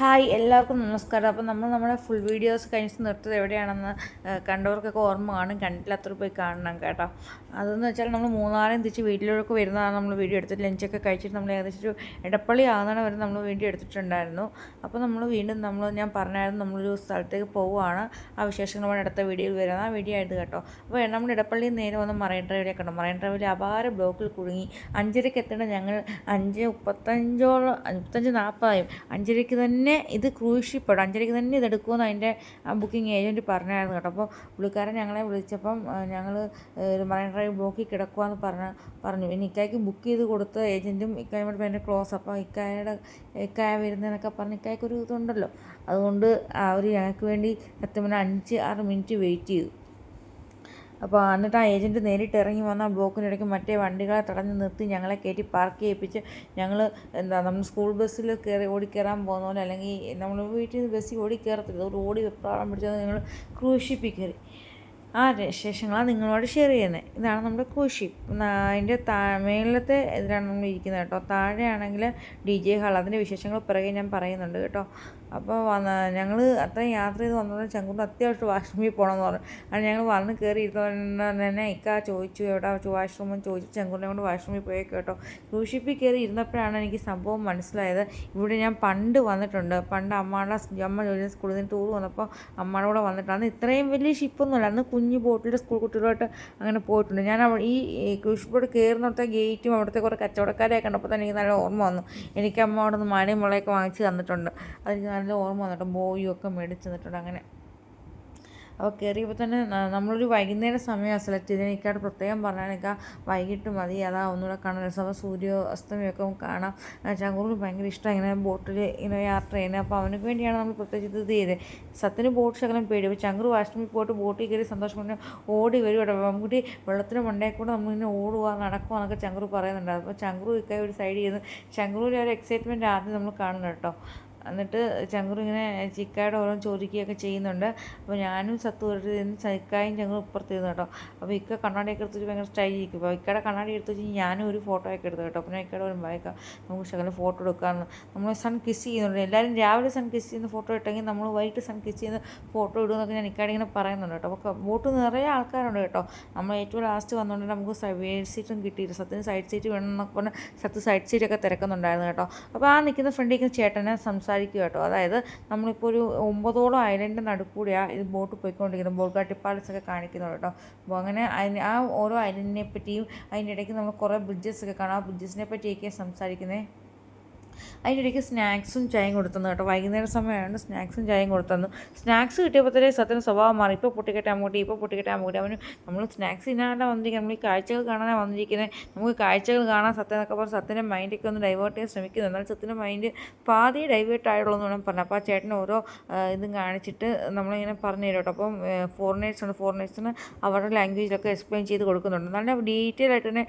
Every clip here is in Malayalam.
ഹായ് എല്ലാവർക്കും നമസ്കാരം. അപ്പോൾ നമ്മൾ നമ്മുടെ ഫുൾ വീഡിയോസ് കഴിഞ്ഞ് നിർത്തത് എവിടെയാണെന്ന് കണ്ടവർക്കൊക്കെ ഓർമ്മ കാണും. കണ്ടില്ലാത്തവർ പോയി കാണണം കേട്ടോ. അതെന്ന് വെച്ചാൽ നമ്മൾ മൂന്നാറേം തിരിച്ച് വീട്ടിലൊക്കെ വരുന്നതാണ് നമ്മൾ വീഡിയോ എടുത്തിട്ട് ലഞ്ചൊക്കെ കഴിച്ചിട്ട് നമ്മൾ ഏകദേശം ഒരു ഇടപ്പള്ളി ആകുന്നതാണ് വരെ നമ്മൾ വീഡിയോ എടുത്തിട്ടുണ്ടായിരുന്നു. അപ്പോൾ നമ്മൾ വീണ്ടും നമ്മൾ ഞാൻ പറഞ്ഞായിരുന്നു നമ്മളൊരു സ്ഥലത്തേക്ക് പോവുകയാണ്. ആ വിശേഷങ്ങളുമായി അടുത്ത വീഡിയോയിൽ വരുന്നത് ആ വീഡിയോ ആയിരുന്നു കേട്ടോ. അപ്പോൾ നമ്മൾ ഇടപ്പള്ളിയിൽ നേരെ വന്ന് മറൈൻ ഡ്രൈവിലേക്ക് കണ്ടു. മറൈൻ ഡ്രൈവിൽ അപാര ബ്ലോക്കിൽ കുടുങ്ങി. അഞ്ചരയ്ക്ക് എത്തേണ്ട ഞങ്ങൾ അഞ്ച് മുപ്പത്തഞ്ചോളം മുപ്പത്തഞ്ച് നാൽപ്പതായും. അഞ്ചരയ്ക്ക് തന്നെ ഇത് ക്രൂസ് ഷിപ്പാണ് അഞ്ചരയ്ക്ക് തന്നെ ഇത് എടുക്കുമെന്ന് അതിന്റെ ബുക്കിംഗ് ഏജന്റ് പറഞ്ഞായിരുന്നു കേട്ടോ. അപ്പോൾ പുള്ളിക്കാരൻ ഞങ്ങളെ വിളിച്ചപ്പം ഞങ്ങൾ മറൈൻ ഡ്രൈവ് ബ്ലോക്കിൽ കിടക്കുവാന്ന് പറഞ്ഞ പറഞ്ഞു. ഇനി ഇക്കായ്ക്ക് ബുക്ക് ചെയ്ത് കൊടുത്ത ഏജന്റും ഇക്കായോട് ഭയങ്കര ക്ലോസ് അപ്പോൾ ഇക്കായുടെ ഇക്കായ വരുന്നതെന്നൊക്കെ പറഞ്ഞ് ഇക്കായ്ക്ക് ഒരു ഇതുണ്ടല്ലോ. അതുകൊണ്ട് അവർ ഞങ്ങൾക്ക് വേണ്ടി സത്യം പറഞ്ഞാൽ അഞ്ച് ആറ് മിനിറ്റ് വെയിറ്റ് ചെയ്തു. അപ്പോൾ എന്നിട്ട് ആ ഏജന്റ് നേരിട്ട് ഇറങ്ങി വന്ന ആ ബ്ലോക്കിനിടയ്ക്ക് മറ്റേ വണ്ടികളെ തടഞ്ഞു നിർത്തി ഞങ്ങളെ കയറ്റി പാർക്ക് ചെയ്യിപ്പിച്ച് ഞങ്ങൾ എന്താ നമ്മൾ സ്കൂൾ ബസ്സിൽ കയറി ഓടിക്കയറാൻ കയറാൻ പോകുന്ന പോലെ അല്ലെങ്കിൽ നമ്മൾ വീട്ടിൽ നിന്ന് ബസ്സിൽ ഓടിക്കയറത്തില്ല ഒരു ഓടി വെപ്രാളം പിടിച്ചത് ഞങ്ങൾ ക്രൂസ് ഷിപ്പിൽ കയറി ആ വിശേഷങ്ങളാണ് നിങ്ങളോട് ഷെയർ ചെയ്യുന്നത് ഇതാണ് നമ്മുടെ കോശി അതിന്റെ താ മേളിലത്തെ ഇതിലാണ് നമ്മൾ ഇരിക്കുന്നത് കേട്ടോ. താഴെയാണെങ്കിൽ ഡി ജെ ഹാൾ അതിന്റെ വിശേഷങ്ങൾ പിറകെ ഞാൻ പറയുന്നുണ്ട് കേട്ടോ. അപ്പോൾ വന്ന ഞങ്ങൾ അത്രയും യാത്ര ചെയ്ത് വന്നത് ചങ്കുണ്ട് അത്യാവശ്യം വാഷ്റൂമിൽ പോകണമെന്ന് പറഞ്ഞു. അത് ഞങ്ങൾ വന്ന് കയറി ഇരുന്ന തന്നെ ഇക്ക ചോദിച്ചു എവിടെ വാഷ്റൂമെന്ന് ചോദിച്ചു ചങ്കുണ്ടെ കൊണ്ട് വാഷ്റൂമിൽ പോയി കേട്ടോ. ക്രൂസ് ഷിപ്പിൽ കയറി ഇരുന്നപ്പോഴാണ് എനിക്ക് സംഭവം മനസ്സിലായത്. ഇവിടെ ഞാൻ പണ്ട് വന്നിട്ടുണ്ട്. പണ്ട് അമ്മയുടെ അമ്മ ജോലി സ്കൂളിൽ നിന്ന് ടൂർ വന്നപ്പോൾ അമ്മയുടെ കൂടെ വന്നിട്ടുണ്ട്. അന്ന് ഇത്രയും വലിയ ഷിപ്പൊന്നുമല്ല അന്ന് കുഞ്ഞു ബോട്ടിൽ സ്കൂൾ കുട്ടികളായിട്ട് അങ്ങനെ പോയിട്ടുണ്ട്. ഞാൻ ഈ ക്രൂസ് ഷിപ്പോട് കയറുന്നിടത്തെ ഗേറ്റും അവിടുത്തെ കുറേ കച്ചവടക്കാരെ കണ്ടപ്പോൾ തന്നെ എനിക്ക് നല്ല ഓർമ്മ വന്നു. എനിക്ക് അമ്മ അവിടെ നിന്ന് മാനയും മുളയൊക്കെ വാങ്ങിച്ച് തന്നിട്ടുണ്ട്. അതെനിക്ക് നല്ല ഓർമ്മ വന്നിട്ട് ബോയും ഒക്കെ മേടിച്ച് തന്നിട്ടുണ്ട് അങ്ങനെ. അപ്പോൾ കയറിയപ്പോൾ തന്നെ നമ്മളൊരു വൈകുന്നേരം സമയമാണ് സെലക്ട് ചെയ്തത് എനിക്കവിടെ പ്രത്യേകം പറഞ്ഞാൽ എനിക്ക് വൈകിട്ട് മതി അതാ ഒന്നുകൂടെ കാണാൻ. രസം അപ്പോൾ സൂര്യ അസ്തമയമൊക്കെ കാണാം ചങ്കൂറിന് ഭയങ്കര ഇഷ്ടം ഇങ്ങനെ ബോട്ടിൽ ഇങ്ങനെ യാത്ര ചെയ്യുന്നത്. അപ്പോൾ അവനക്ക് വേണ്ടിയാണ് നമ്മൾ പ്രത്യേകിച്ച് ഇത് ചെയ്തത്. സത്തിന് ബോട്ട് ശകലം പേടി. അപ്പോൾ ചങ്കൂർ വാഷ്റൂമിൽ പോയിട്ട് ബോട്ടിൽ കയറി സന്തോഷം കൊണ്ട് ഓടി വരും ഇവിടെ നമുക്ക് വെള്ളത്തിന് മണ്ടേ കൂടെ നമ്മളിങ്ങനെ ഓടുക നടക്കുക എന്നൊക്കെ ചങ്കൂർ പറയുന്നുണ്ട്. അപ്പോൾ ചങ്കൂർ ഇക്കായി ഒരു സൈഡ് ചെയ്ത് ചങ്കൂരിൽ ഒരു എക്സൈറ്റ്മെന്റ് ആദ്യം നമ്മൾ കാണുന്നത് കേട്ടോ. എന്നിട്ട് ചങ്കുറ് ഇങ്ങനെ ചിക്കായുടെ ഓരോ ചോദിക്കുകയൊക്കെ ചെയ്യുന്നുണ്ട്. അപ്പോൾ ഞാനും സത്തു ഒരു ചിക്കായും ചങ്കുറും ഇപ്പുറത്ത് ഇരുന്നു കേട്ടോ. അപ്പോൾ ഇക്ക കണ്ണാടിയൊക്കെ എടുത്തിട്ട് ഭയങ്കര സ്റ്റൈൽ ഇരിക്കും അപ്പോൾ ഇക്കയുടെ കണ്ണാടി എടുത്ത് വെച്ച് ഞാനും ഒരു ഫോട്ടോ ഒക്കെ എടുത്തു കേട്ടോ. ഞാൻ ഇക്കയുടെ ഒരു ഭയക്കാം നമുക്ക് ശകലം ഫോട്ടോ എടുക്കാമെന്ന് നമ്മൾ സൺ കിസ് ചെയ്യുന്നുണ്ട്. എല്ലാവരും രാവിലെ സൺ കിസ് ചെയ്യുന്ന ഫോട്ടോ ഇട്ടെങ്കിൽ നമ്മൾ വൈകിട്ട് സൺ കിസ് ചെയ്യുന്ന ഫോട്ടോ ഇടുമെന്നൊക്കെ ഞാൻ ഇക്കാടെ ഇങ്ങനെ പറയുന്നുണ്ട് കേട്ടോ. അപ്പോൾ ബോട്ട് നിറയെ ആൾക്കാരുണ്ട് കേട്ടോ. നമ്മൾ ഏറ്റവും ലാസ്റ്റ് വന്നുകൊണ്ട് നമുക്ക് സൈഡ് സീറ്റും കിട്ടിയില്ല. സത്യത്തിന് സൈഡ് സീറ്റ് വേണം എന്നൊക്കെ സത്യം സൈഡ് സീറ്റൊക്കെ തിരക്കുന്നുണ്ടായിരുന്നു കേട്ടോ. അപ്പോൾ ആ നിൽക്കുന്ന ഫ്രണ്ടിൽ ചേട്ടനെ ചേട്ടനെ സംസാരിക്കുക കേട്ടോ. അതായത് നമ്മളിപ്പോൾ ഒരു ഒമ്പതോളം ഐലൻഡ് നടുക്കൂടിയാണ് ഇത് ബോട്ട് പോയിക്കൊണ്ടിരിക്കുന്നത് ബോൾഗാട്ടി പാലസ് ഒക്കെ കാണിക്കുന്നത് കേട്ടോ. അപ്പോൾ അങ്ങനെ അതിന് ആ ഓരോ ഐലൻഡിനെ പറ്റിയും അതിന്റെ ഇടയ്ക്ക് നമ്മൾ കുറേ ബ്രിഡ്ജസ് ഒക്കെ കാണാം. ആ ബ്രിഡ്ജസിനെ പറ്റിയൊക്കെ സംസാരിക്കുന്നത് അതിന്റെ ഇടയ്ക്ക് സ്നാക്സും ചായയും കൊടുത്തന്നു കേട്ടോ. വൈകുന്നേര സമയമാണ് സ്നാക്സും ചായയും കൊടുത്തന്നു. സ്നാക്സ് കിട്ടിയപ്പോഴത്തേ സത്യന് സ്വഭാവം മാറി. ഇപ്പോൾ പൊട്ടിക്കെട്ടാൻ അങ്ങോട്ട് ഇപ്പോൾ പൊട്ടിക്കെട്ടാൻ അങ്ങോട്ട് അവന് നമ്മൾ സ്നാക്സ് ഇല്ലാണ്ട് വന്നിരിക്കുന്നത് നമ്മൾ ഈ കാഴ്ചകൾ കാണാനാണ് വന്നിരിക്കുന്നത് നമുക്ക് കാഴ്ചകൾ കാണാൻ സത്യം എന്നൊക്കെ പറഞ്ഞ് സത്യന്റെ മൈൻഡൊക്കെ ഒന്ന് ഡൈവേർട്ട് ചെയ്യാൻ ശ്രമിക്കുന്നു. എന്നാൽ സത്യന്റെ മൈൻഡ് പാതി ഡൈവേർട്ട് ആയിട്ടുള്ളൂ എന്ന് വേണം പറഞ്ഞു. അപ്പോൾ ആ ചേട്ടൻ ഓരോ ഇതും കാണിച്ചിട്ട് നമ്മളിങ്ങനെ പറഞ്ഞു തരും കേട്ടോ. അപ്പം ഫോറിനേഴ്സ് ഉണ്ട്. ഫോറിനേഴ്സിന് അവരുടെ ലാംഗ്വേജിലൊക്കെ എക്സ്പ്ലെയിൻ ചെയ്ത് കൊടുക്കുന്നുണ്ട്. നല്ല ഡീറ്റെയിൽ ആയിട്ട് തന്നെ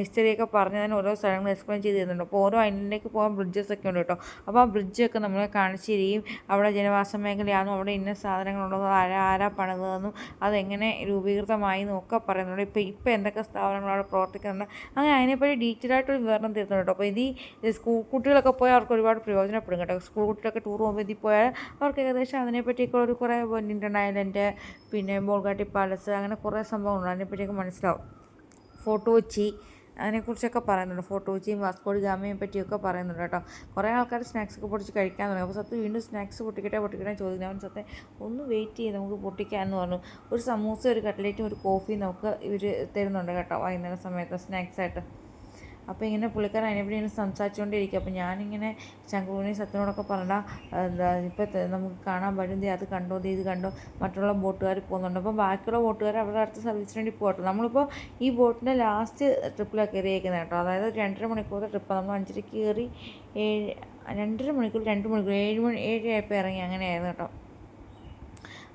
ഹിസ്റ്ററിയൊക്കെ പറഞ്ഞ് തന്നെ ഓരോ സ്ഥലങ്ങൾ എക്സ്പ്ലെയിൻ ചെയ്ത് തരുന്നുണ്ട്. അപ്പോൾ ഓരോ ഐലൻഡിലേക്ക് പോകാൻ ബ്രിഡ്ജസ് ഒക്കെ ഉണ്ട് കേട്ടോ. അപ്പോൾ ആ ബ്രിഡ്ജൊക്കെ നമ്മളെ കാണിച്ചു തരികയും അവിടെ ജനവാസ മേഖലയാണെന്നും അവിടെ ഇന്ന സാധനങ്ങളുള്ളതും ആരാ ആരാ പണിതതെന്നും അതെങ്ങനെ രൂപീകൃതമായി എന്നൊക്കെ പറയുന്നുണ്ട്. ഇപ്പോൾ ഇപ്പോൾ എന്തൊക്കെ സ്ഥാപനങ്ങൾ അവിടെ പ്രവർത്തിക്കുന്നുണ്ട് അങ്ങനെ അതിനെപ്പറ്റി ഡീറ്റെയിൽ ആയിട്ടൊരു വിവരണം തരുന്നുണ്ട് കേട്ടോ. അപ്പോൾ ഇത് സ്കൂൾ കുട്ടികളൊക്കെ പോയാൽ അവർക്ക് ഒരുപാട് പ്രയോജനപ്പെടും കേട്ടോ. സ്കൂൾ കുട്ടികളൊക്കെ ടൂർ പോകുമ്പോൾ ഇതിൽ പോയാൽ അവർക്ക് ഏകദേശം അതിനെപ്പറ്റിയൊക്കെ ഒരു കുറേ ഇന്ത്യൻ ഐലൻഡ് പിന്നെ ബോൾഗാട്ടി പാലസ് അങ്ങനെ കുറേ സംഭവങ്ങളുണ്ട്. അതിനെപ്പറ്റിയൊക്കെ മനസ്സിലാവും. ഫോർട്ട് കൊച്ചി അതിനെക്കുറിച്ചൊക്കെ പറയുന്നുണ്ട്. ഫോർട്ട് കൊച്ചിയും വാസ്കോഡി ഗാമയും പറ്റിയൊക്കെ പറയുന്നുണ്ട് കേട്ടോ. കുറേ ആൾക്കാർ സ്നാക്സ് ഒക്കെ പൊട്ടിച്ച് കഴിക്കാൻ തുടങ്ങി. അപ്പോൾ സത്യം വീണ്ടും സ്നാക്സ് പൊട്ടിക്കട്ടെ പൊട്ടിക്കട്ടെ ചോദിക്കുന്നു. അവൻ സത്യം ഒന്ന് വെയിറ്റ് ചെയ്ത് നമുക്ക് പൊട്ടിക്കാമെന്ന് പറഞ്ഞു. ഒരു സമൂസ ഒരു കട്ട്ലേറ്റും ഒരു കോഫിയും നമുക്ക് ഇവർ തരുന്നുണ്ട് കേട്ടോ വൈകുന്നേരം സമയത്ത് സ്നാക്സ് ആയിട്ട്. അപ്പോൾ ഇങ്ങനെ പുള്ളിക്കാരൻ അതിനെപ്പറ്റി ഇങ്ങനെ സംസാരിച്ചുകൊണ്ടിരിക്കുക അപ്പോൾ ഞാനിങ്ങനെ ശങ്കുവിനെ സത്യനോടൊക്കെ പറഞ്ഞാൽ എന്താ ഇപ്പോൾ നമുക്ക് കാണാൻ പറ്റും അത് കണ്ടോ ഇത് കണ്ടോ മറ്റുള്ള ബോട്ടുകാർ പോകുന്നുണ്ട്. അപ്പോൾ ബാക്കിയുള്ള ബോട്ടുകാർ അവരുടെ അടുത്ത സർവീസിന് വേണ്ടി പോകട്ടോ. നമ്മളിപ്പോൾ ഈ ബോട്ടിന്റെ ലാസ്റ്റ് ട്രിപ്പിലാണ് കയറിയേക്കുന്നത് കേട്ടോ. അതായത് രണ്ടര മണിക്കൂർ ട്രിപ്പ് നമ്മൾ അഞ്ചരയ്ക്ക് കയറി ഏഴ് രണ്ടര മണിക്കൂർ രണ്ട് മണിക്കൂർ ഏഴ് മണി ഏഴ് ആയപ്പോൾ ഇറങ്ങി. അങ്ങനെയായിരുന്നു കേട്ടോ.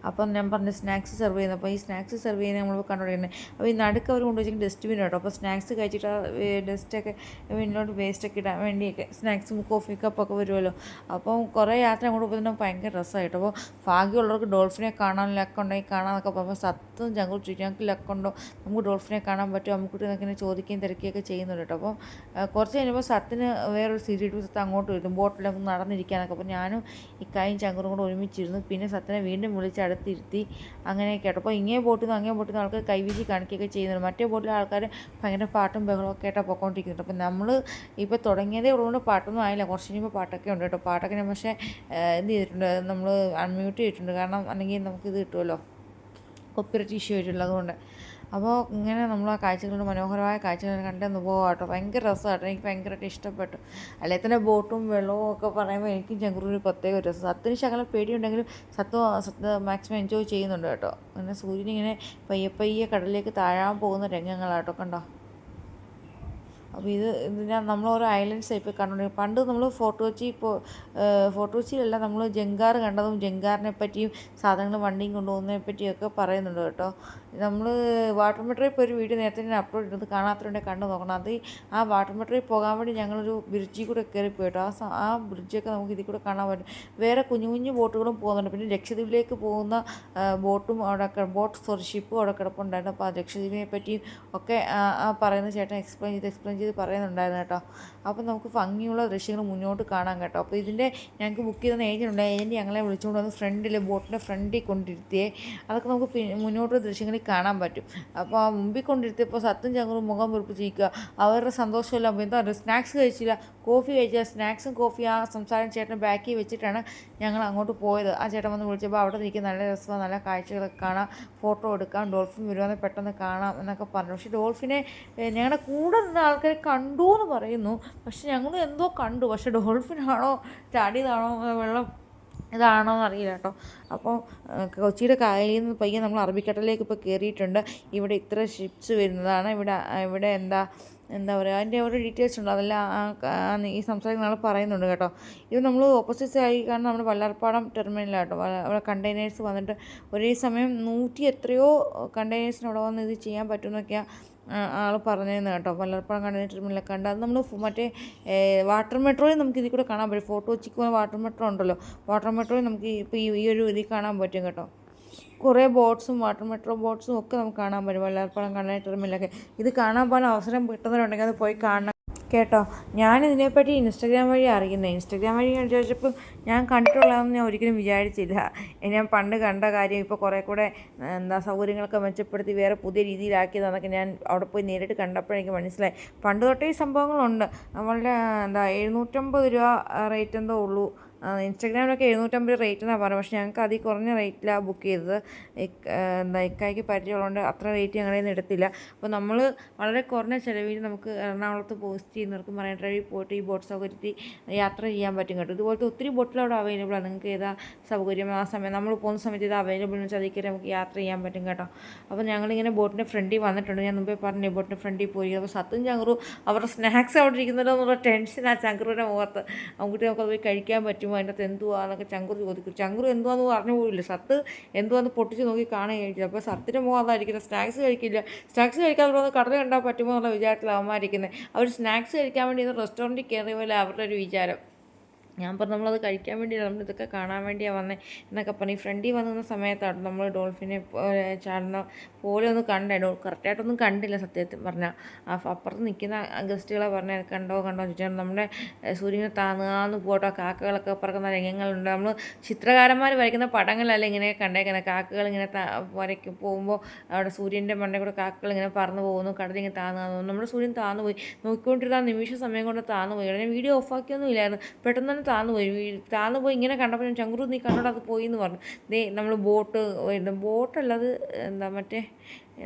അപ്പം ഞാൻ പറഞ്ഞ സ്നാക്സ് സെർവ് ചെയ്യുന്നത് അപ്പോൾ ഈ സ്നാക്സ് സെർവ് ചെയ്യുന്നത് നമ്മൾ കണ്ടുകൊണ്ടിരുന്നത് അപ്പോൾ ഈ നടുക്ക് അവർ കൊണ്ടുവച്ചിട്ട് ഡസ്റ്റ്ബിൻ കേട്ടോ അപ്പോൾ സ്നാക്സ് കഴിച്ചിട്ട് ഡസ്റ്റൊക്കെ വേസ്റ്റ് വേസ്റ്റൊക്കെ ഇടാൻ വേണ്ടിയൊക്കെ സ്നാക്സും കോഫി കപ്പൊക്കെ വരുമല്ലോ. അപ്പം കുറേ യാത്ര അങ്ങോട്ട് പോകുമ്പോൾ ഭയങ്കര രസമായിട്ട്. അപ്പോൾ ഭാഗ്യമുള്ളവർക്ക് ഡോൾഫിനെ കാണാൻ ലക്കുണ്ടെങ്കിൽ കാണാനൊക്കെ പോകുമ്പോൾ സത്തും ഞങ്ങൾ ഞങ്ങൾക്ക് ലക്കുണ്ടോ നമുക്ക് ഡോൾഫിനെ കാണാൻ പറ്റുമോ? നമുക്ക് ഇങ്ങനെ ചോദിക്കുകയും തിരക്കുകയൊക്കെ ചെയ്യുന്നുണ്ട് കേട്ടോ. അപ്പോൾ കുറച്ച് കഴിഞ്ഞപ്പോൾ സത്തിന് വേറൊരു സീരിയൽ സത്ത് അങ്ങോട്ട് വരും ബോട്ടിലൊക്കെ നടന്നിരിക്കാനൊക്കെ അപ്പോൾ ഞാനും ഇക്കായും ചങ്കറും കൂടെ ഒരുമിച്ചിരുന്നു. പിന്നെ സത്തിനെ വീണ്ടും വിളിച്ച് അടുത്തിരുത്തി അങ്ങനെയൊക്കെ ആയിട്ട്. അപ്പോൾ ഇങ്ങേ ബോട്ടിൽ നിന്ന് അങ്ങേ ബോട്ടിൽ നിന്ന് ആൾക്കാർ കൈവീശി കാണിക്കുകയൊക്കെ ചെയ്യുന്നുണ്ട്. മറ്റേ ബോട്ടിലെ ആൾക്കാർ ഭയങ്കര പാട്ടും ബഹളമൊക്കെ ആയിട്ടാണ് പൊക്കോണ്ടിരിക്കുന്നുണ്ട് അപ്പോൾ നമ്മൾ ഇപ്പോൾ തുടങ്ങിയതേ ഉള്ളതുകൊണ്ട് പാട്ടൊന്നും ആയില്ല. കുറച്ച് കഴിയുമ്പോൾ പാട്ടൊക്കെ ഉണ്ട് കേട്ടോ. പാട്ടൊക്കെ ഞാൻ പക്ഷേ എന്ത് ചെയ്തിട്ടുണ്ട്? നമ്മൾ അൺമ്യൂട്ട് ചെയ്തിട്ടുണ്ട്. കാരണം അല്ലെങ്കിൽ നമുക്കിത് കിട്ടുമല്ലോ. കോപ്പിറൈറ്റ് ഇഷ്യൂ ആയിട്ടുള്ളത് അതുകൊണ്ട് അപ്പോൾ ഇങ്ങനെ നമ്മൾ ആ കാഴ്ചകളുടെ മനോഹരമായ കാഴ്ചകൾ കണ്ടെന്ന് പോകാം കേട്ടോ. ഭയങ്കര രസമാട്ടോ എനിക്ക് ഭയങ്കരമായിട്ട് ഇഷ്ടപ്പെട്ടു. അല്ലെ തന്നെ ബോട്ടും വെള്ളവും ഒക്കെ പറയുമ്പോൾ എനിക്കും ചെങ്കുറൂര് പ്രത്യേക ഒരു രസം. സത്തിന് ശകലം പേടിയുണ്ടെങ്കിലും സത്വ സത്ത് മാക്സിമം എൻജോയ് ചെയ്യുന്നുണ്ട് കേട്ടോ. അങ്ങനെ സൂര്യൻ ഇങ്ങനെ പയ്യെ പയ്യെ കടലിലേക്ക് താഴാൻ പോകുന്ന രംഗങ്ങളാട്ടോ കണ്ടോ? അപ്പോൾ ഇത് ഇതിനെ നമ്മൾ ഓരോ ഐലൻഡ്സ് ഇപ്പോൾ കണ്ടുകൊണ്ടിരിക്കും പണ്ട് നമ്മൾ ഫോർട്ട് കൊച്ചി ഇപ്പോൾ ഫോർട്ട് നമ്മൾ ജങ്കാർ കണ്ടതും ജങ്കാറിനെ പറ്റിയും സാധനങ്ങൾ വണ്ടിയും കൊണ്ടുപോകുന്നതിനെ പറ്റിയൊക്കെ പറയുന്നുണ്ട് കേട്ടോ. നമ്മൾ വാട്ടർ മെട്രോയിൽ പോയി ഒരു വീഡിയോ നേരത്തെ ഞാൻ അപ്ലോഡ് ചെയ്തത് കാണാത്തവരുണ്ടെ കണ്ടു നോക്കണം. അത് ആ വാട്ടർ മെട്രോയിൽ പോകാൻ വേണ്ടി ഞങ്ങളൊരു ബ്രിഡ്ജിൽ കൂടെ കയറി പോയിട്ടോ. ആ ആ ബ്രിഡ്ജൊക്കെ നമുക്ക് ഇതിൽ കൂടെ കാണാൻ പറ്റും വേറെ കുഞ്ഞു കുഞ്ഞു ബോട്ടുകളും പോകുന്നുണ്ട്. പിന്നെ ലക്ഷദ്വീപിലേക്ക് പോകുന്ന ബോട്ടും അവിടെ ബോട്ട് സോറി ഷിപ്പും അവിടെ കിടപ്പുണ്ടായിരുന്നു. അപ്പോൾ ആ ലക്ഷദ്വീപിനെ പറ്റിയും ഒക്കെ ആ പറയുന്ന ചേട്ടൻ എക്സ്പ്ലെയിൻ ചെയ്ത് എക്സ്പ്ലെയിൻ ചെയ്ത് പറയുന്നുണ്ടായിരുന്നു കേട്ടോ. അപ്പോൾ നമുക്ക് ഭംഗിയുള്ള ദൃശ്യങ്ങൾ മുന്നോട്ട് കാണാൻ കേട്ടോ. അപ്പോൾ ഇതിന്റെ ഞങ്ങൾക്ക് ബുക്ക് ചെയ്ത ഏജന്റ് ഉണ്ട്. ഏജന്റ് ഞങ്ങളെ വിളിച്ചുകൊണ്ട് വന്ന് ഫ്രണ്ടിൽ ബോട്ടിന്റെ ഫ്രണ്ടിൽ കൊണ്ടിരുത്തിയേ. അതൊക്കെ നമുക്ക് മുന്നോട്ടുള്ള ദൃശ്യങ്ങളിൽ കാണാൻ പറ്റും. അപ്പോൾ ആ മുമ്പിൽ കൊണ്ടിരുത്തിയപ്പോൾ സത്തും ചങ്ങറും മുഖം വീർപ്പിച്ചിരിക്കുക അവരുടെ സന്തോഷമെല്ലാം. എന്താ പറയുക സ്നാക്സ് കഴിച്ചില്ല. കോഫി കഴിച്ചില്ല. സ്നാക്സും കോഫി ആ സംസാരം ചേട്ടൻ ബാക്കി വെച്ചിട്ടാണ് ഞങ്ങൾ അങ്ങോട്ട് പോയത്. ആ ചേട്ടൻ വന്ന് വിളിച്ചപ്പോൾ അവിടെ നിൽക്കുന്ന നല്ല രസമാണ് നല്ല കാഴ്ചകളൊക്കെ കാണാം. ഫോട്ടോ എടുക്കാം. ഡോൾഫിൻ വരുവാന്ന് പെട്ടെന്ന് കാണാം എന്നൊക്കെ പറഞ്ഞു. പക്ഷേ ഡോൾഫിനെ ഞങ്ങളുടെ കൂടെ നിന്ന ആൾക്കാർ കണ്ടു എന്ന് പറയുന്നു. പക്ഷെ ഞങ്ങൾ എന്തോ കണ്ടു. പക്ഷെ ഡോൾഫിനാണോ ചാടിയതാണോ വെള്ളം ഇതാണോ എന്നറിയില്ല കേട്ടോ. അപ്പോൾ കൊച്ചിയുടെ കായലിൽ നിന്ന് പയ്യെ നമ്മൾ അറബിക്കടലിലേക്ക് ഇപ്പോൾ കയറിയിട്ടുണ്ട് ഇവിടെ ഇത്ര ഷിപ്സ് വരുന്നതാണ്. ഇവിടെ ഇവിടെ എന്താ എന്താ പറയുക അതിന്റെ ഓരോ ഡീറ്റെയിൽസ് ഉണ്ട്. അതെല്ലാം ഈ സംസാരിക്കുന്ന ആൾ പറയുന്നുണ്ട് കേട്ടോ. ഇത് നമ്മൾ ഓപ്പോസിറ്റ് ആയി കാരണം നമ്മുടെ വല്ലാർപ്പാടം കേട്ടോ അവിടെ കണ്ടെയ്നേഴ്സ് വന്നിട്ട് ഒരേ സമയം നൂറ്റി എത്രയോ കണ്ടെയ്നേഴ്സിന് അവിടെ വന്ന് ഇത് ചെയ്യാൻ പറ്റുമെന്നൊക്കെയാണ് ആൾ പറഞ്ഞിരുന്നു കേട്ടോ. വല്ലർപ്പാടം കണ്ടെയ്നർ ടെർമിനലൊക്കെ കണ്ട്. അത് നമ്മൾ മറ്റേ വാട്ടർ മെട്രോയിൽ നമുക്ക് ഇതിൽ കൂടെ കാണാൻ പറ്റും. ഫോട്ടോ വെച്ചിരിക്കുന്ന വാട്ടർ മെട്രോ ഉണ്ടല്ലോ. വാട്ടർ മെട്രോയിൽ നമുക്ക് ഇപ്പോൾ ഈ ഒരു ഇതിൽ കാണാൻ പറ്റും കേട്ടോ. കുറേ ബോട്ട്സും വാട്ടർ മെട്രോ ബോട്ട്സും ഒക്കെ നമുക്ക് കാണാൻ പറ്റും. വല്ലാർപ്പാടം കണ്ടെയ്നർ ടെർമിനലൊക്കെ ഇത് കാണാൻ പോകാൻ അവസരം കിട്ടുന്നവരുണ്ടെങ്കിൽ അത് പോയി കാണണം. കേട്ടോ. ഞാനിതിനെപ്പറ്റി ഇൻസ്റ്റാഗ്രാം വഴി അറിയുന്നത് ഇൻസ്റ്റാഗ്രാം വഴി ചോദിച്ചപ്പോൾ ഞാൻ കണ്ടിട്ടുള്ളതെന്ന് ഞാൻ ഒരിക്കലും വിചാരിച്ചില്ല. ഞാൻ പണ്ട് കണ്ട കാര്യം ഇപ്പോൾ കുറേ കൂടെ എന്താ സൗകര്യങ്ങളൊക്കെ മെച്ചപ്പെടുത്തി വേറെ പുതിയ രീതിയിലാക്കിയതെന്നൊക്കെ ഞാൻ അവിടെ പോയി നേരിട്ട് കണ്ടപ്പോഴെനിക്ക് മനസ്സിലായി. പണ്ട് തൊട്ടേ സംഭവങ്ങളുണ്ട്. നമ്മളുടെ എന്താ എഴുന്നൂറ്റമ്പത് രൂപ റേറ്റ് എന്തോ ഉള്ളൂ. ഇൻസ്റ്റാഗ്രാമിലൊക്കെ എഴുന്നൂറ്റമ്പത് റേറ്റ് എന്നാണ് പറഞ്ഞത്. പക്ഷേ ഞങ്ങൾക്ക് അതിൽ കുറഞ്ഞ റേറ്റിലാണ് ബുക്ക് ചെയ്തത്. എന്താ ഇക്കായ്ക്ക് പരിചയമുള്ളതുകൊണ്ട് അത്ര റേറ്റ് ഞങ്ങളുടെ നിന്ന് എടുത്തില്ല. അപ്പോൾ നമ്മൾ വളരെ കുറഞ്ഞ ചിലവിൽ നമുക്ക് എറണാകുളത്ത് പോസ്റ്റ് ചെയ്യുന്നവർക്ക് മറൈൻ ഡ്രൈവിൽ പോയിട്ട് ഈ ബോട്ട് സൗകര്യത്തിൽ യാത്ര ചെയ്യാൻ പറ്റും കേട്ടോ. ഇതുപോലത്തെ ഒത്തിരി ബോട്ടിൽ അവിടെ അവൈലബിൾ ആണ്. നിങ്ങൾക്ക് ഏതാ സൗകര്യം ആ സമയം നമ്മൾ പോകുന്ന സമയത്ത് ഇത് അവൈലബിൾ എന്ന് വെച്ചാൽ അതിൽ നമുക്ക് യാത്ര ചെയ്യാൻ പറ്റും കേട്ടോ. അപ്പോൾ ഞങ്ങളിങ്ങനെ ബോട്ടിന്റെ ഫ്രണ്ടിൽ വന്നിട്ടുണ്ട്. ഞാൻ മുമ്പേ പറഞ്ഞു ബോട്ടിന്റെ ഫ്രണ്ടിൽ പോയി. അപ്പോൾ സത്തും ചങ്കുറും അവരുടെ സ്നാക്സ് അവിടെ ഇരിക്കുന്നുണ്ടോ എന്നുള്ള ടെൻഷൻ ആ മുഖത്ത്. മുഖത്ത് നമുക്ക് അത് പോയി കഴിക്കാൻ പറ്റും കഴിയുമ്പോൾ അതിന്റെ അകത്ത് എന്തുവാന്നൊക്കെ ചങ്കുർ ചോദിക്കും. ചങ്കുർ എന്തുവാന്ന് പറഞ്ഞു പോയില്ല സത്ത് എന്തുവാന്ന് പൊട്ടിച്ച് നോക്കി കാണാൻ കഴിക്കില്ല അപ്പോൾ സത്തിന്റെ മുഖം അതായിരിക്കുന്നത് സ്നാക്സ് കഴിക്കില്ല. സ്നാക്സ് കഴിക്കാതെ വന്ന് കടല കണ്ടാൽ പറ്റുമോ എന്നുള്ള വിചാരത്തിൽ അവന്മാരിക്കുന്നത് അവർ സ്നാക്സ് കഴിക്കാൻ വേണ്ടി റെസ്റ്റോറന്റിൽ കയറിയ പോലെ അവരുടെ ഒരു വിചാരം. ഞാൻ പറഞ്ഞു നമ്മളത് കഴിക്കാൻ വേണ്ടിയാണ് നമ്മൾ ഇതൊക്കെ കാണാൻ വേണ്ടിയാണ് വന്നത് എന്നൊക്കെ പറഞ്ഞു ഫ്രണ്ടിൽ വന്ന സമയത്താണ് നമ്മൾ ഡോൾഫിനെ ചാടുന്ന പോലെ ഒന്ന് കണ്ടേ. ഡോൾ കറക്റ്റായിട്ടൊന്നും കണ്ടില്ല സത്യത്തിൽ പറഞ്ഞാൽ അപ്പുറത്ത് നിൽക്കുന്ന ഗസ്റ്റുകളെ പറഞ്ഞ കണ്ടോ കണ്ടോ? ചോദിച്ചാൽ നമ്മുടെ സൂര്യനെ താങ്ങാന്ന് പോട്ടോ കാക്കകളൊക്കെ പറക്കുന്ന രംഗങ്ങളുണ്ട്. നമ്മൾ ചിത്രകാരന്മാർ വരയ്ക്കുന്ന പടങ്ങളല്ല ഇങ്ങനെ കണ്ടേക്കുന്നത് കാക്കകൾ ഇങ്ങനെ വരയ്ക്കും പോകുമ്പോൾ അവിടെ സൂര്യന്റെ മണ്ടയിൽ കൂടെ കാക്കകൾ ഇങ്ങനെ പറന്നു പോകുന്നു കടലിങ്ങനെ താന്നു നമ്മുടെ സൂര്യൻ താന്നു പോയി. നോക്കിക്കൊണ്ടിരുന്ന നിമിഷ സമയം കൊണ്ട് താന്നു പോയി. വീഡിയോ ഓഫാക്കിയൊന്നും ഇല്ലായിരുന്നു. പെട്ടെന്ന് തന്നെ താന്നു പോയി. താന്നു പോയി ഇങ്ങനെ കണ്ടപ്പോൾ ഞാൻ നീ കണ്ടോ അത് പോയി എന്ന് പറഞ്ഞു. ദേ നമ്മൾ ബോട്ട് ബോട്ടല്ലത് എന്താ മറ്റേ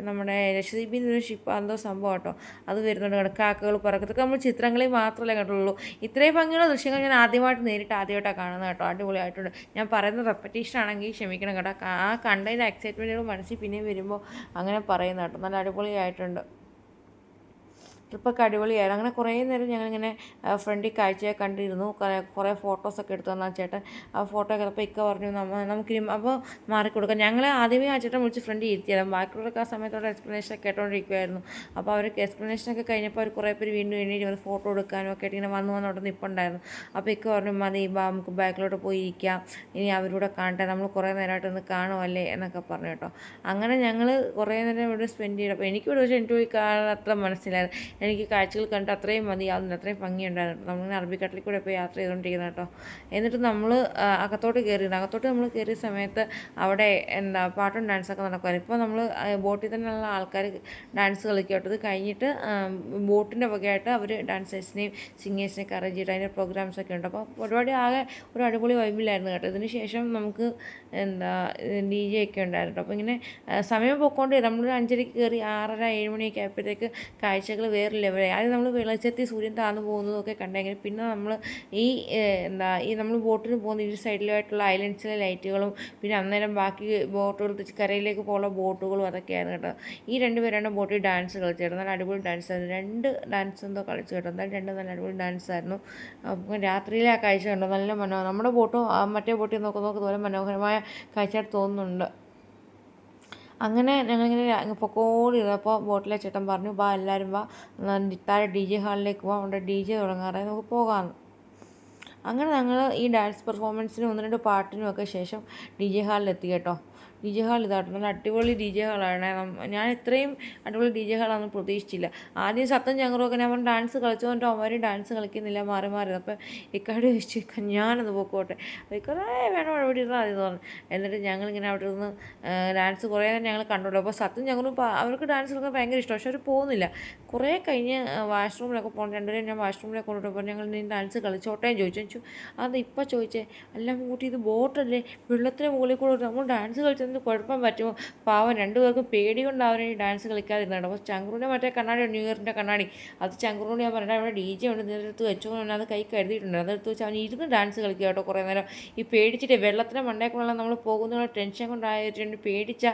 നമ്മുടെ ലക്ഷദ്വീപിൽ നിന്നൊരു ഷിപ്പ് എന്തോ സംഭവം കേട്ടോ. അത് വരുന്നുണ്ട് കാക്കകൾ പറക്കത്തൊക്കെ നമ്മൾ ചിത്രങ്ങളിൽ മാത്രമല്ലേ കണ്ടുള്ളൂ. ഇത്രയും ഭംഗിയുള്ള ദൃശ്യങ്ങൾ ഞാൻ ആദ്യമായിട്ട് നേരിട്ട് ആദ്യമായിട്ടാണ് കാണുന്നത് കേട്ടോ. അടിപൊളിയായിട്ടുണ്ട്. ഞാൻ പറയുന്ന റെപ്പറ്റീഷൻ ആണെങ്കിൽ ക്ഷമിക്കണം കേട്ടോ. ആ കണ്ടതിന്റെ എക്സൈറ്റ്മെന്റുകൾ മനസ്സിൽ പിന്നെയും വരുമ്പോൾ അങ്ങനെ പറയുന്ന കേട്ടോ. നല്ല അടിപൊളിയായിട്ടുണ്ട്. ട്രിപ്പൊക്കെ അടിപൊളിയായിരുന്നു. അങ്ങനെ കുറേ നേരം ഞങ്ങളിങ്ങനെ ഫ്രണ്ടിൽ കാഴ്ചയെ കണ്ടിരുന്നു. കുറേ കുറേ ഫോട്ടോസൊക്കെ എടുത്തു തന്നാൽ ചേട്ടൻ. ആ ഫോട്ടോ ഒക്കെ ഇക്ക പറഞ്ഞു നമുക്ക് അപ്പോൾ മാറിക്കൊടുക്കാം ഞങ്ങൾ ആദ്യമേ ആ ചേട്ടൻ വിളിച്ച് ഫ്രണ്ടിൽ ഇരുത്തിയാലും ബാക്കിയുള്ളവർക്ക് ആ സമയത്തോടെ എക്സ്പ്ലനേഷൻ കേട്ടോണ്ടിരിക്കുമായിരുന്നു അപ്പോൾ അവർക്ക് എക്സ്പ്ലനേഷനൊക്കെ കഴിഞ്ഞപ്പോൾ അവർ കുറേ പേര് വീണ്ടും വീണ്ടും വന്ന് ഫോട്ടോ എടുക്കാനും ഒക്കെ ആയിട്ട് ഇങ്ങനെ വന്ന് വന്ന് അവിടെ നിൽപ്പുണ്ടായിരുന്നു അപ്പോൾ ഇക്ക പറഞ്ഞു മതി നമുക്ക് ബാക്കിലോട്ട് പോയി ഇരിക്കാം. ഇനി അവരൂടെ കാണട്ടെ. നമ്മൾ കുറേ നേരമായിട്ട് ഒന്ന് കാണുമല്ലേ എന്നൊക്കെ പറഞ്ഞു കേട്ടോ. അങ്ങനെ ഞങ്ങൾ കുറേ നേരം ഇവിടെ സ്പെൻഡ് ചെയ്തു അപ്പോൾ എനിക്ക് ഒരു പക്ഷേ എനിക്ക് പോയി അത്ര മനസ്സിലായിരുന്നു എനിക്ക് കാഴ്ചകൾ കണ്ട് അത്രയും മതിയാവുന്നില്ല അത്രയും ഭംഗിയുണ്ടായിരുന്നു. നമ്മൾ അറബിക്കടലിൽ കൂടെ ഇപ്പോൾ യാത്ര ചെയ്തുകൊണ്ടിരിക്കുന്നത് കേട്ടോ. എന്നിട്ട് നമ്മൾ അകത്തോട്ട് കയറി അകത്തോട്ട് നമ്മൾ കയറിയ സമയത്ത് അവിടെ എന്താ പാട്ടും ഡാൻസൊക്കെ നടക്കുമായിരുന്നു ഇപ്പോൾ നമ്മൾ ബോട്ടിൽ തന്നെയുള്ള ആൾക്കാർ ഡാൻസ് കളിക്കും കേട്ടോ. ഇത് കഴിഞ്ഞിട്ട് ബോട്ടിന്റെ വകയായിട്ട് അവർ ഡാൻസേഴ്സിനെയും സിംഗേഴ്സിനെയൊക്കെ അറേഞ്ച് ചെയ്തിട്ട് അതിന്റെ പ്രോഗ്രാംസ് ഒക്കെ ഉണ്ട്. അപ്പോൾ പരിപാടി ആകെ ഒരു അടിപൊളി വൈബിലായിരുന്നു കേട്ടോ. ഇതിന് ശേഷം നമുക്ക് എന്താ ഡി ജെ ഒക്കെ ഉണ്ടായിരുന്നു അപ്പോൾ ഇങ്ങനെ സമയം പോയിക്കൊണ്ട് നമ്മൾ അഞ്ചരയ്ക്ക് കയറി ആറര ഏഴ് മണിയൊക്കെ ആയപ്പോഴത്തേക്ക് കാഴ്ചകൾ വേറെ ലെവലായി ആദ്യം നമ്മൾ വെളിച്ചത്തിൽ സൂര്യൻ താഴ്ന്നു പോകുന്നതൊക്കെ കണ്ടെങ്കിൽ പിന്നെ നമ്മൾ ഈ എന്താ ഈ നമ്മൾ ബോട്ടിന് പോകുന്ന ഈ സൈഡിലായിട്ടുള്ള ഐലൻഡ്സിലെ ലൈറ്റുകളും പിന്നെ അന്നേരം ബാക്കി ബോട്ടുകൾ കരയിലേക്ക് പോകുന്ന ബോട്ടുകളും അതൊക്കെയായിരുന്നു കേട്ടോ. ഈ രണ്ട് പേരാണ് ബോട്ടിൽ ഡാൻസ് കളിച്ചിരുന്നത് നല്ല അടിപൊളി ഡാൻസ് ആയിരുന്നു. രണ്ട് ഡാൻസ് എന്തോ കളിച്ചു കേട്ടോ. എന്തായാലും രണ്ട് നല്ല അടിപൊളി ഡാൻസ് ആയിരുന്നു. അപ്പം രാത്രിയിലെ ആ കാഴ്ച കണ്ടോ? നല്ല മനോഹരം നമ്മുടെ ബോട്ടും മറ്റേ ബോട്ടിൽ നോക്കുന്ന നോക്ക് പോലെ മനോഹരമായ കാഴ്ചയായിട്ട് തോന്നുന്നുണ്ട്. അങ്ങനെ ഞങ്ങളിങ്ങനെ അപ്പോൾ ബോട്ടിലെ ചേട്ടൻ പറഞ്ഞു വാ എല്ലാവരും വാ. താഴെ ഡി ജെ ഹാളിലേക്ക് പോവാം അവിടെ ഡി ജെ തുടങ്ങാറായി നമുക്ക് പോകാമെന്ന് അങ്ങനെ ഞങ്ങൾ ഈ ഡാൻസ് പെർഫോമൻസിനും ഒന്ന് രണ്ട് പാട്ടിനും ഒക്കെ ശേഷം ഡി ജെ ഹാളിലെത്തി കേട്ടോ. ഡി ജെ ഹാൾ ഇതാട്ടോ നല്ല അടിപൊളി ഡി ജെ ഹാളാണ്. ഞാൻ ഇത്രയും അടിപൊളി ഡി ജെ ഹാളാണെന്ന് പ്രതീക്ഷിച്ചില്ല. ആദ്യം സത്യം ഞങ്ങളൊക്കെ ഞാൻ ഡാൻസ് കളിച്ചുകൊണ്ട് അവരും ഡാൻസ് കളിക്കുന്നില്ല മാറി മാറി. അപ്പം ഇക്കാട് ചോദിച്ചു ഞാനത് പോക്കോട്ടെ? കുറേ വേണം അവിടെ ഇരുന്നാൽ മതി തോന്നുന്നു എന്നിട്ട് ഞങ്ങളിങ്ങനെ അവിടെ നിന്ന് ഡാൻസ് കുറേ നേരം ഞങ്ങൾ കണ്ടോളൂ അപ്പോൾ സത്യം ഞങ്ങൾ അവർക്ക് ഡാൻസ് കളിക്കാൻ ഭയങ്കര ഇഷ്ടം. പക്ഷെ അവർ പോകുന്നില്ല. കുറേ കഴിഞ്ഞ് വാഷ്റൂമിലൊക്കെ പോകണം രണ്ടുപേരും ഞാൻ വാഷ്റൂമിലൊക്കെ കൊണ്ടുപോയപ്പോൾ ഞങ്ങൾ നീ ഡാൻസ് കളിച്ചോട്ടേ ചോദിച്ചു. ചോദിച്ചു അത് ഇപ്പം ചോദിച്ചേ? എല്ലാം കൂട്ടി ഇത് ബോട്ടല്ലേ? വെള്ളത്തിന് മുകളിൽ കൂടെ നമ്മൾ ഡാൻസ് കളിച്ചത് എന്ത് കുഴപ്പം പറ്റുമോ? പാവം രണ്ടുപേർക്കും പേടി കൊണ്ട് അവരെ ഡാൻസ് കളിക്കാതിരുന്നാണ് അപ്പോൾ ചങ്കുറിന്റെ മറ്റേ കണ്ണാടി ന്യൂ ഇയറിന്റെ കണ്ണാടി. അത് ചങ്കുറിനോട് ഞാൻ പറഞ്ഞിട്ട് അവിടെ ഡി ജെ ഉണ്ട് നേരത്ത് വെച്ചു അത് കൈ കരുതിയിട്ടുണ്ട്. അതെടുത്ത് വെച്ച് അവൻ ഇരുന്ന് ഡാൻസ് കളിക്കുക കേട്ടോ കുറേ നേരം. ഈ പേടിച്ചിട്ട് വെള്ളത്തിന്റെ മണ്ടേക്കുള്ള നമ്മൾ പോകുന്ന ടെൻഷൻ കൊണ്ടായിട്ടുണ്ട് പേടിച്ച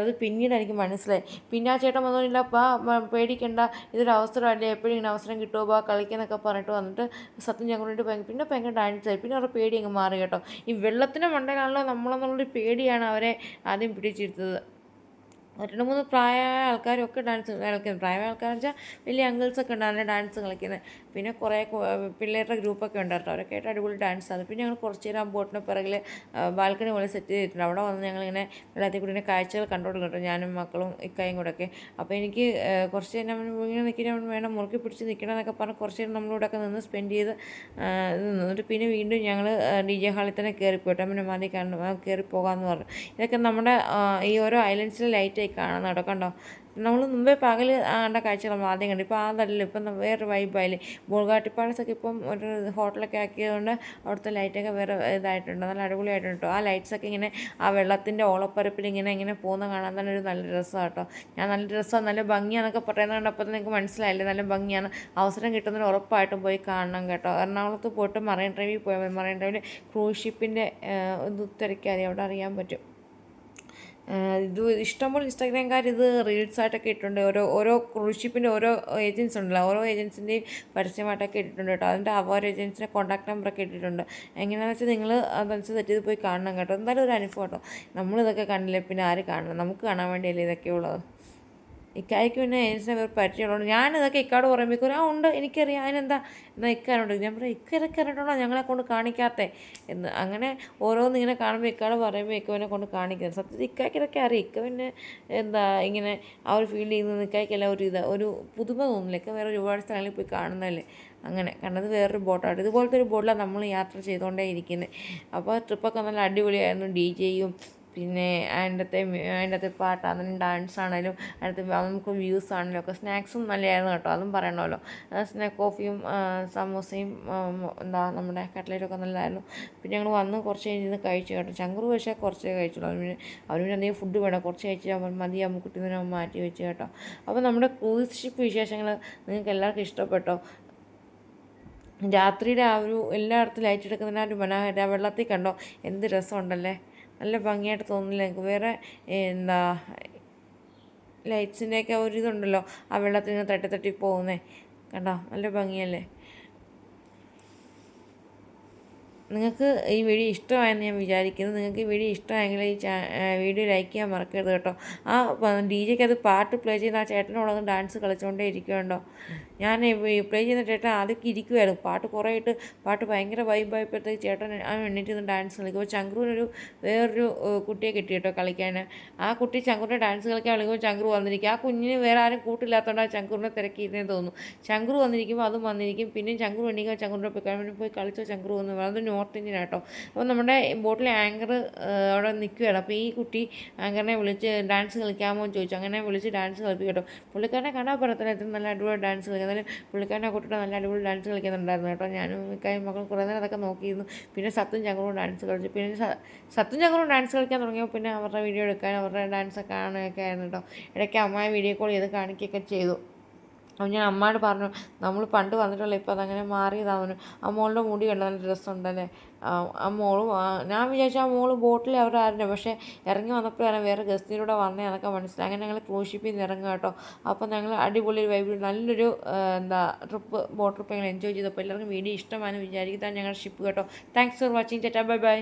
അത് പിന്നീട് എനിക്ക് മനസ്സിലായി. പിന്നെ ആ ചേട്ടൻ വന്നില്ല അപ്പോൾ പേടിക്കണ്ട. ഇതൊരു അവസരമല്ലേ എപ്പോഴും ഇങ്ങനെ അവസരം കിട്ടുമോ ബാ കളിക്കാന്നൊക്കെ പറഞ്ഞിട്ട് വന്നിട്ട് സത്യം ഞങ്ങളുടെ പിന്നെ ഭയങ്കര ഡാൻസ് ആയി. പിന്നെ അവരുടെ പേടി അങ്ങ് മാറി കേട്ടോ. ഈ വെള്ളത്തിന്റെ മണ്ടയിലാണല്ലോ നമ്മളെന്നുള്ളൊരു പേടിയാണ് അവരെ ആദ്യം പിടിച്ചിരുത്തത് രണ്ട് മൂന്ന് പ്രായമായ ആൾക്കാരൊക്കെ ഡാൻസ് കളിക്കുന്നത് പ്രായമായ ആൾക്കാരെന്ന് വെച്ചാൽ വലിയ അങ്കിൾസൊക്കെ ഉണ്ടായിരുന്നു ഡാൻസ് കളിക്കുന്നത്. പിന്നെ കുറേ പിള്ളേരുടെ ഗ്രൂപ്പൊക്കെ ഉണ്ടായിരുന്നു. അവരൊക്കെ ആയിട്ട് അടിപൊളി ഡാൻസ് ആണ് പിന്നെ ഞങ്ങൾ കുറച്ച് നേരം ബോട്ടിന് പിറകിൽ ബാൽക്കണി പോലെ സെറ്റ് ചെയ്തിട്ടുണ്ട്. അവിടെ വന്ന് ഞങ്ങളിങ്ങനെ വെള്ളത്തിൽ കൂടി കാഴ്ചകൾ കണ്ടോണ്ടിരുന്നു ഞാനും മക്കളും ഇക്കായും കൂടെ ഒക്കെ അപ്പോൾ എനിക്ക് കുറച്ച് നേരം ഇങ്ങനെ നിൽക്കുന്ന വേണം മുറുക്കി പിടിച്ച് നിൽക്കണം എന്നൊക്കെ പറഞ്ഞ് കുറച്ച് നേരം നമ്മളിവിടെ ഒക്കെ നിന്ന് സ്പെൻഡ് ചെയ്ത് എന്നിട്ട് പിന്നെ വീണ്ടും ഞങ്ങൾ ഡി ജെ ഹാളിൽ തന്നെ കയറിപ്പോയിട്ട് പിന്നെ കണ്ട് കയറി പോകാമെന്ന് പറഞ്ഞു. ഇതൊക്കെ നമ്മുടെ ഈ ഓരോ ഐലൻഡ്സിലെ ലൈറ്റായി കാണാൻ നടക്കണ്ടോ നമ്മൾ മുമ്പേ പകൽ ആണ്ട കാഴ്ച നമ്മൾ ആദ്യം കണ്ടു. ഇപ്പോൾ അതല്ലല്ലോ ഇപ്പം വേറെ വൈബായില്ലേ ബോൾഗാട്ടി പാലസൊക്കെ ഇപ്പം ഒരു ഹോട്ടലൊക്കെ ആക്കിയതുകൊണ്ട് അവിടുത്തെ ലൈറ്റൊക്കെ വേറെ ഇതായിട്ടുണ്ട്. നല്ല അടിപൊളിയായിട്ടുണ്ട് കേട്ടോ ആ ലൈറ്റ്സൊക്കെ ഇങ്ങനെ ആ വെള്ളത്തിന്റെ ഓളപ്പരപ്പിൽ ഇങ്ങനെ ഇങ്ങനെ പോകുന്ന കാണാൻ തന്നെ ഒരു നല്ല രസമാണ് കേട്ടോ ഞാൻ നല്ല രസമാണ് നല്ല ഭംഗിയാണെന്നൊക്കെ പറയുന്നത് കണ്ടപ്പോൾ നിങ്ങൾക്ക് മനസ്സിലായില്ലേ? നല്ല ഭംഗിയാണ്. അവസരം കിട്ടുന്നതിന് ഉറപ്പായിട്ടും പോയി കാണണം കേട്ടോ. എറണാകുളത്ത് പോയിട്ട് മറൈൻ ഡ്രൈവിൽ പോയാൽ മറൈൻ ഡ്രൈവിൽ ക്രൂസ് ഷിപ്പിന്റെ ഇത് തിരക്കാതെ അവിടെ അറിയാൻ പറ്റും. ഇത് ഇഷ്ടംപോലെ ഇൻസ്റ്റാഗ്രാംകാർ ഇത് റീൽസായിട്ടൊക്കെ ഇട്ടിട്ടുണ്ട്. ഓരോ ഓരോ ക്രൂസ് ഷിപ്പിന്റെ ഓരോ ഏജൻസ് ഉണ്ടല്ലോ. ഓരോ ഏജൻസിന്റെയും പരസ്യമായിട്ടൊക്കെ ഇട്ടിട്ടുണ്ട് കേട്ടോ. അതിന്റെ അവർ ഏജൻസിന്റെ കോൺടാക്ട് നമ്പറൊക്കെ ഇട്ടിട്ടുണ്ട്. എങ്ങനെയാണെന്ന് വെച്ചാൽ നിങ്ങൾ അതനുസരിച്ച് സെറ്റ് ചെയ്ത് പോയി കാണണം കേട്ടോ. എന്തായാലും ഒരു അനുഭവം കേട്ടോ. നമ്മളിതൊക്കെ കണ്ടില്ലേ പിന്നെ ആര് കാണണം? നമുക്ക് കാണാൻ വേണ്ടിയല്ലേ ഇതൊക്കെ ഉള്ളത്? ഇക്കായ്ക്ക് പിന്നെ ഏജൻസിനെ വേറെ പറ്റിയുള്ളൂ ഞാനിതൊക്കെ ഇക്കാട് പറയുമ്പോൾ ആ ഉണ്ട് എനിക്കറിയാം അതിനെന്താ? എന്നാൽ ഇക്കാനുണ്ട് ഞാൻ പറയാം ഇക്കരൊക്കെ അറിഞ്ഞിട്ടുണ്ടോ? ഞങ്ങളെ കൊണ്ട് കാണിക്കാത്തേ. എന്ന് അങ്ങനെ ഓരോന്ന് ഇങ്ങനെ കാണുമ്പോൾ ഇക്കാട് പറയുമ്പോൾ ഇക്കവനെ കൊണ്ട് കാണിക്കുന്നത് സത്യത്തിൽ ഇക്കായ്ക്കിതൊക്കെ അറിയാം. ഇക്ക പിന്നെ എന്താ ഇങ്ങനെ ആ ഒരു ഫീൽഡിൽ നിന്ന് ഇക്കായ്ക്കല്ല ഒരു ഇത് ഒരു പുതുമ തോന്നില്ല ഇക്ക വേറെ ഒരുപാട് സ്ഥലങ്ങളിൽ പോയി കാണുന്നതല്ലേ. അങ്ങനെ കണ്ടത് വേറൊരു ബോട്ടാണ്. ഇതുപോലത്തെ ഒരു ബോട്ടിലാണ് നമ്മൾ യാത്ര ചെയ്തുകൊണ്ടേ ഇരിക്കുന്നത് അപ്പോൾ ട്രിപ്പൊക്കെ നല്ല അടിപൊളിയായിരുന്നു. ഡി ജെയും പിന്നെ അതിന്റെ അതിന്റെ പാട്ടാണെങ്കിലും ഡാൻസ് ആണെങ്കിലും അതിനകത്ത് നമുക്ക് വ്യൂസ് ആണെങ്കിലും ഒക്കെ സ്നാക്സും നല്ലതായിരുന്നു കേട്ടോ. അതും പറയണമല്ലോ. സ്നാക്ക് കോഫിയും സമോസയും എന്താ നമ്മുടെ കട്ട്ലേറ്റൊക്കെ നല്ലതായിരുന്നു. പിന്നെ ഞങ്ങൾ വന്ന് കുറച്ച് കഴിഞ്ഞ് കഴിച്ചു കേട്ടോ. ചങ്കൂർ പക്ഷേ കുറച്ചേ കഴിച്ചുള്ളൂ. അവന് അവന് എന്തെങ്കിലും ഫുഡ് വേണം കുറച്ച് കഴിച്ച് മതി മതി കിട്ടുന്നതിന് മാറ്റി വെച്ച് കേട്ടോ. അപ്പോൾ നമ്മുടെ ക്രൂസ് ഷിപ്പ് വിശേഷങ്ങൾ നിങ്ങൾക്ക് എല്ലാവർക്കും ഇഷ്ടപ്പെട്ടോ? രാത്രിയുടെ ആ ഒരു എല്ലായിടത്തും ലൈറ്റ് എടുക്കുന്നതിന് ആ ഒരു മനോഹര വെള്ളത്തിൽ കണ്ടോ? എന്ത് രസമുണ്ടല്ലേ? നല്ല ഭംഗിയായിട്ട് തോന്നില്ല എനിക്ക് വേറെ എന്താ ലൈറ്റ്സിന്റെയൊക്കെ ഒരു ഇതുണ്ടല്ലോ ആ നിന്ന് തട്ടി തട്ടി പോകുന്നേ. കണ്ടോ? നല്ല ഭംഗിയല്ലേ? നിങ്ങൾക്ക് ഈ വീഡിയോ ഇഷ്ടമായെന്ന് ഞാൻ വിചാരിക്കുന്നു. നിങ്ങൾക്ക് ഈ വീഡിയോ ഇഷ്ടമായെങ്കിൽ ഈ വീഡിയോ ലൈക്ക് ചെയ്യാൻ മറക്കരുത് കേട്ടോ. ആ ഡി ജെക്ക് അത് പാട്ട് പ്ലേ ചെയ്യുന്ന ആ ചേട്ടനോടൊന്ന് ഡാൻസ് കളിച്ചുകൊണ്ടേ ഇരിക്കുന്നുണ്ടോ ഞാൻ പ്ലേ ചെയ്യുന്ന ചേട്ടൻ ആദ്യമൊക്കെ ഇരിക്കുമായിരുന്നു പാട്ട് കുറേ ഇട്ട് പാട്ട് ഭയങ്കര വൈബായപ്പോഴത്തേക്ക് ചേട്ടൻ എണ്ണീറ്റ് നിന്ന് ഡാൻസ് കളിക്കും. അപ്പോൾ ചങ്ക്രൂനൊരു വേറൊരു കുട്ടിയെ കിട്ടി കേട്ടോ കളിക്കാൻ ആ കുട്ടി ചങ്ക്രൂനെ ഡാൻസ് കളിക്കാൻ വിളിക്കുമ്പോൾ ചങ്ക്രു വന്നിരിക്കും. ആ കുഞ്ഞിന് വേറെ ആരും കൂട്ടില്ലാത്തതുകൊണ്ട് ആ ചങ്ക്രൂനെ തിരക്കിയിരുന്നേ തോന്നുന്നു. ചങ്ക്രു വന്നിരിക്കുമ്പോൾ അതും വന്നിരിക്കും. പിന്നെ ചങ്ക്രു എണ്ണിക്കുക ചങ്ക്രൂനെ പോയി കഴിയുമ്പോൾ പോയി കളിച്ചോ ചങ്ക്രു വന്നു. അത് നോർത്ത് ഇന്ത്യൻ ആട്ടോ. അപ്പോൾ നമ്മുടെ ബോട്ടിലെ ആങ്കർ അവിടെ നിൽക്കുകയാണ് അപ്പോൾ ഈ കുട്ടി ആങ്കറിനെ വിളിച്ച് ഡാൻസ് കളിക്കാമോ എന്ന് ചോദിച്ചു. അങ്ങനെ വിളിച്ച് ഡാൻസ് കളിപ്പിക്കും കേട്ടോ. പുള്ളിക്കാരനെ കണ്ടാൽ പറയത്തില്ല ഇത്ര നല്ല അടിപൊളി ഡാൻസ് കളിക്കുന്നത് പുള്ളിക്കാരനെ കൂട്ടിട്ട് നല്ല അടിപൊളി ഡാൻസ് കളിക്കുന്നുണ്ടായിരുന്നു കേട്ടോ. ഞാനും മിക്കായും മക്കളും കുറേ നേരം അതൊക്കെ നോക്കിയിരുന്നു. പിന്നെ സത്തും ചങ്ങറും ഡാൻസ് കളിച്ചു. പിന്നെ സത്തും ചങ്ങറും ഡാൻസ് കളിക്കാൻ തുടങ്ങിയപ്പോൾ പിന്നെ അവരുടെ വീഡിയോ എടുക്കാൻ അവരുടെ ഡാൻസ് കാണുകയൊക്കെ ആയിരുന്നു കേട്ടോ. ഇടയ്ക്ക് അമ്മായി വീഡിയോ കോൾ ചെയ്ത് കാണിക്കുകയൊക്കെ ചെയ്തു. അപ്പോൾ ഞാൻ അമ്മയോട് പറഞ്ഞു നമ്മൾ പണ്ട് വന്നിട്ടുള്ള ഇപ്പോൾ അതങ്ങനെ മാറിയതാവുന്നു ആ മോളുടെ മുടി കണ്ട? നല്ല രസമുണ്ടല്ലേ? ആ മോളും ഞാൻ വിചാരിച്ചു ആ മോൾ ബോട്ടിൽ അവരായിരുന്നു. പക്ഷേ ഇറങ്ങി വന്നപ്പോഴാണ് വേറെ ഗസ്റ്റിലൂടെ വന്നേ എന്നൊക്കെ മനസ്സിലായി. അങ്ങനെ ഞങ്ങൾ ക്രൂസ് ഷിപ്പിൽ നിന്ന് ഇറങ്ങുക കേട്ടോ. അപ്പോൾ ഞങ്ങൾ അടിപൊളി ഒരു വൈബ് നല്ലൊരു എന്താ ട്രിപ്പ് ബോട്ട് ട്രിപ്പ് ഞങ്ങൾ എൻജോയ് ചെയ്തപ്പോൾ എല്ലാവർക്കും വീഡിയോ ഇഷ്ടമാണെന്ന് വിചാരിക്കുന്നത് ഞങ്ങളുടെ ഷിപ്പ് കേട്ടോ. താങ്ക്സ് ഫോർ വാച്ചിങ് ചേട്ടാ ബൈ ബൈ